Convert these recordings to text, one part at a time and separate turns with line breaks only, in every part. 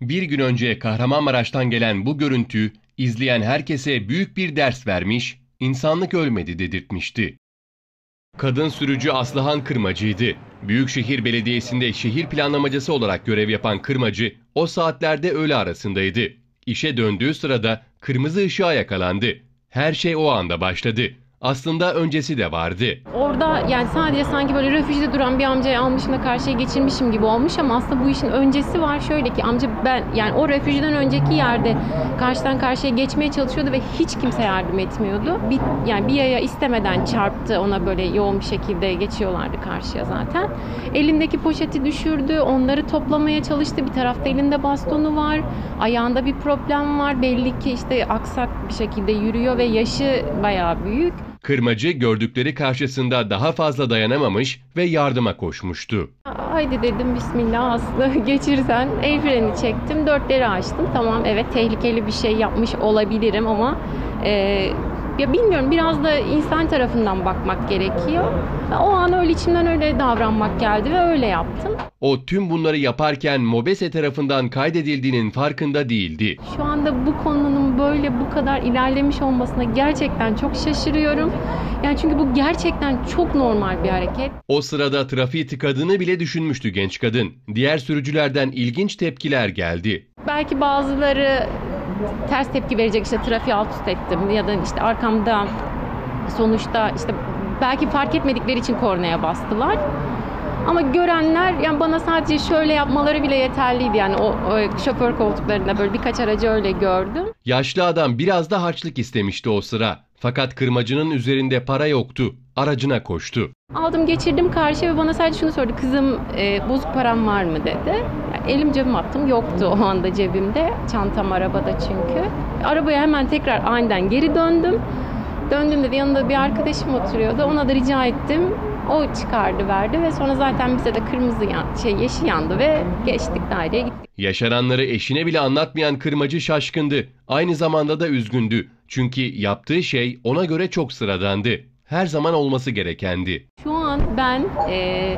Bir gün önce Kahramanmaraş'tan gelen bu görüntü izleyen herkese büyük bir ders vermiş, insanlık ölmedi dedirtmişti. Kadın sürücü Aslıhan Kırmacı'ydı. Büyükşehir Belediyesi'nde şehir planlamacısı olarak görev yapan Kırmacı o saatlerde öğle arasındaydı. İşe döndüğü sırada kırmızı ışığa yakalandı. Her şey o anda başladı. Aslında öncesi de vardı.
Orada yani sadece sanki böyle refüjde duran bir amcayı almışım da karşıya geçirmişim gibi olmuş ama aslında bu işin öncesi var. Şöyle ki amca ben yani o refüjden önceki yerde karşıdan karşıya geçmeye çalışıyordu ve hiç kimse yardım etmiyordu. Bir, yani bir yaya istemeden çarptı ona böyle yoğun bir şekilde geçiyorlardı karşıya zaten. Elindeki poşeti düşürdü, onları toplamaya çalıştı. Bir tarafta elinde bastonu var, ayağında bir problem var. Belli ki işte aksak bir şekilde yürüyor ve yaşı bayağı büyük.
Kırmacı gördükleri karşısında daha fazla dayanamamış ve yardıma koşmuştu.
Haydi dedim bismillah Aslı geçirsen el freni çektim dörtleri açtım tamam evet tehlikeli bir şey yapmış olabilirim ama e, ya bilmiyorum biraz da insan tarafından bakmak gerekiyor. O an öyle içimden öyle davranmak geldi ve öyle yaptım.
O tüm bunları yaparken Mobese tarafından kaydedildiğinin farkında değildi.
Şu anda bu konunun böyle bu kadar ilerlemiş olmasına gerçekten çok şaşırıyorum. Yani çünkü bu gerçekten çok normal bir hareket.
O sırada trafiği tıkadığını bile düşünmüştü genç kadın. Diğer sürücülerden ilginç tepkiler geldi.
Belki bazıları ters tepki verecek işte trafiği alt üst ettim ya da işte arkamda sonuçta işte belki fark etmedikleri için kornaya bastılar. Ama görenler yani bana sadece şöyle yapmaları bile yeterliydi yani o, o şoför koltuklarında böyle birkaç aracı öyle gördüm.
Yaşlı adam biraz da harçlık istemişti o sıra. Fakat kırmacının üzerinde para yoktu. Aracına koştu.
Aldım geçirdim karşıya ve bana sadece şunu sordu. Kızım e, bozuk param var mı dedi. Yani elim cebime attım. Yoktu o anda cebimde. Çantam arabada çünkü. Arabaya hemen tekrar aniden geri döndüm. Döndüğümde de yanında bir arkadaşım oturuyordu. Ona da rica ettim. O çıkardı verdi ve sonra zaten bize de kırmızı yan, şey yeşil yandı ve geçtik daireye gittik.
Yaşananları eşine bile anlatmayan kırmacı şaşkındı. Aynı zamanda da üzgündü. Çünkü yaptığı şey ona göre çok sıradandı. Her zaman olması gerekendi.
Şu an ben e,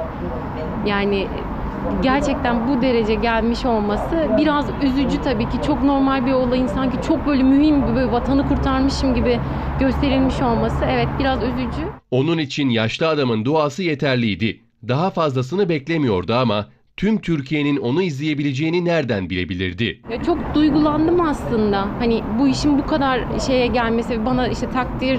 yani gerçekten bu derece gelmiş olması biraz üzücü tabii ki. Çok normal bir olayın sanki çok böyle mühim bir böyle vatanı kurtarmışım gibi gösterilmiş olması evet biraz üzücü.
Onun için yaşlı adamın duası yeterliydi. Daha fazlasını beklemiyordu ama tüm Türkiye'nin onu izleyebileceğini nereden bilebilirdi?
Ya çok duygulandım aslında. Hani bu işin bu kadar şeye gelmesi, bana işte takdir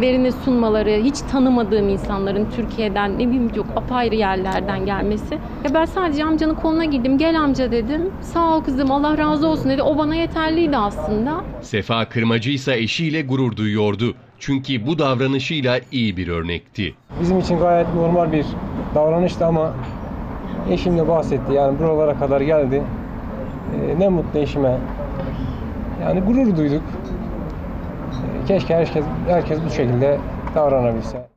verini sunmaları, hiç tanımadığım insanların Türkiye'den ne bileyim çok apayrı yerlerden gelmesi. Ya ben sadece amcanın koluna girdim. Gel amca dedim. Sağ ol kızım Allah razı olsun dedi. O bana yeterliydi aslında.
Sefa Kırmacı ise eşiyle gurur duyuyordu. Çünkü bu davranışıyla iyi bir örnekti.
Bizim için gayet normal bir davranıştı ama eşim de bahsetti. Yani buralara kadar geldi. Ee, ne mutlu eşime. Yani gurur duyduk. Ee, keşke herkes, herkes bu şekilde davranabilse.